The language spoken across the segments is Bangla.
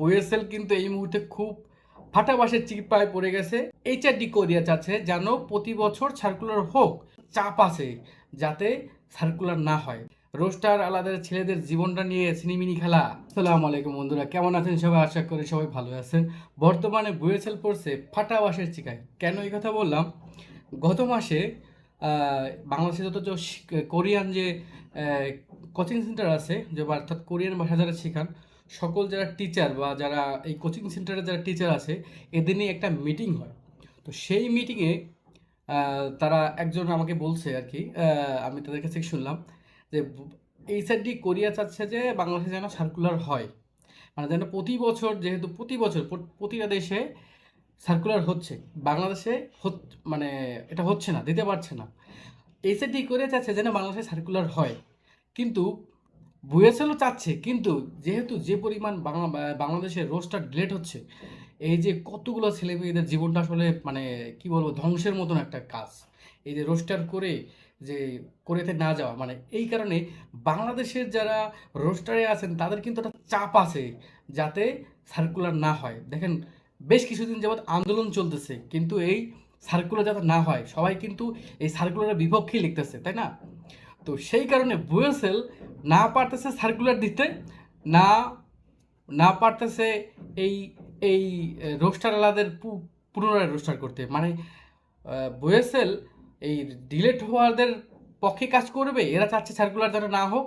বইয়েসেল কিন্তু এই মুহূর্তে খুব ফাটাবাসের চিপায় পড়ে গেছে। এইচআরডি কোরিয়া চাচ্ছে যেন প্রতি বছর সার্কুলার হোক, চাপ আছে, যাতে সার্কুলার না হয়। রোস্টার আলাদা ছেলেদের জীবনটা নিয়ে সিনিমিনি খেলা। আসসালামু আলাইকুম বন্ধুরা, কেমন আছেন সবাই? আশা করি সবাই ভালো আছেন। বর্তমানে বুয়েসেল পড়ছে ফাটাবাসের চিকায়। কেন এই কথা বললাম? গত মাসে বাংলাদেশে যত কোরিয়ান যে কোচিং সেন্টার আছে, যে অর্থাৎ কোরিয়ান ভাষা যারা শেখান সকল যারা টিচার বা যারা এই কোচিং সেন্টারে যারা টিচার আছে, এদের নিয়ে একটা মিটিং হয়। তো সেই মিটিংয়ে তারা একজন আমাকে বলছে আর কি আমি তাদের কাছে শুনলাম যে, এই সাইডটি কোরিয়া চাচ্ছে যে বাংলাদেশে যেন সার্কুলার হয়। মানে যেন প্রতি বছর, যেহেতু প্রতি বছর প্রতিটা দেশে সার্কুলার হচ্ছে। বাংলাদেশে মানে এটা হচ্ছে না, দিতে পারছে না। এই সাইডটি কোরিয়া চাচ্ছে যেন বাংলাদেশে সার্কুলার হয়। কিন্তু বুয়েসেলও চাচ্ছে, কিন্তু যেহেতু যে পরিমাণ বাংলা বা- রোস্টার ডিলেট হচ্ছে, এই যে কতগুলো ছেলে মেয়েদের জীবনটা আসলে মানে কি বলব, ধ্বংসের মতন একটা কাজ। এই যে রোস্টার করে যে কোরিয়াতে না যাওয়া মানে এই কারণে বাংলাদেশের যারা রোস্টারে আছেন, তাদের কিন্তু একটা চাপ আছে যাতে সার্কুলার না হয়। দেখেন, বেশ কিছুদিন যাবৎ আন্দোলন চলতেছে, কিন্তু এই সার্কুলার যাতে না হয়, সবাই কিন্তু এই সার্কুলারের বিপক্ষেই লিখতেছে, তাই না? তো সেই কারণে বুয়েসেল না পারতেছে সার্কুলার দিতে, না না পারতেছে এই এই রোস্টার আলাদের পুনরায় রোস্টার করতে। মানে বুয়েসেল এই ডিলেট হওয়াদের পক্ষে কাজ করবে, এরা চাচ্ছে সার্কুলার যেন না হোক।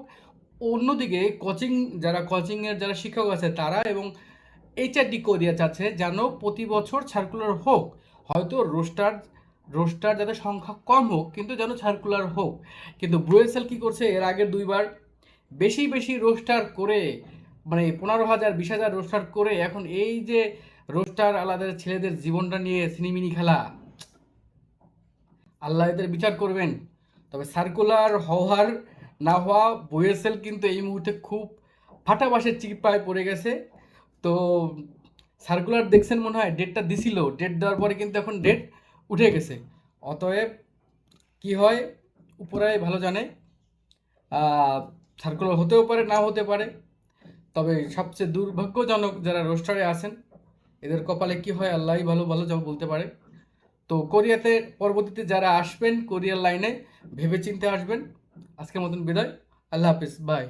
অন্যদিকে কোচিং যারা কোচিংয়ের যারা শিক্ষক আছে তারা এবং এইচআরডি কোরিয়া চাচ্ছে যেন প্রতি বছর সার্কুলার হোক। হয়তো রোস্টার রোস্টার যাতে সংখ্যা কম হোক, কিন্তু যেন সার্কুলার হোক। কিন্তু বুয়েসেল কি করছে? এর আগের দুইবার বেশি বেশি রোস্টার করে মানে পনেরো হাজার, বিশ হাজার রোস্টার করে এখন এই যে রোস্টার আলাদা ছেলেদের জীবনটা নিয়ে সিনিমিনি খেলা, আল্লাহ এদের বিচার করবেন। তবে সার্কুলার হওয়ার, না হওয়া বুয়েসেল কিন্তু এই মুহূর্তে খুব ফাটাবাসের চিপায় পড়ে গেছে। তো সার্কুলার দেখছেন মনে হয়? ডেটটা দিছিল। ডেট দেওয়ার পরে কিন্তু এখন ডেট উঠে গেছে। অতএব কি হয় উপরে ভালো জানে। সার্কুলার হতেও পারে না হতে পারে। তবে সবচেয়ে দুর্ভাগ্যজনক যারা রোস্টারে আছেন, এদের কপালে কি হয়, আল্লাহই ভালো ভালো যা বলতে পারে। তো কোরিয়াতে পরবর্তীতে যারা আসবেন কোরিয়ার লাইনে ভেবে চিন্তে আসবেন। আজকের মতন বিদায়। আল্লাহ হাফিজ বাই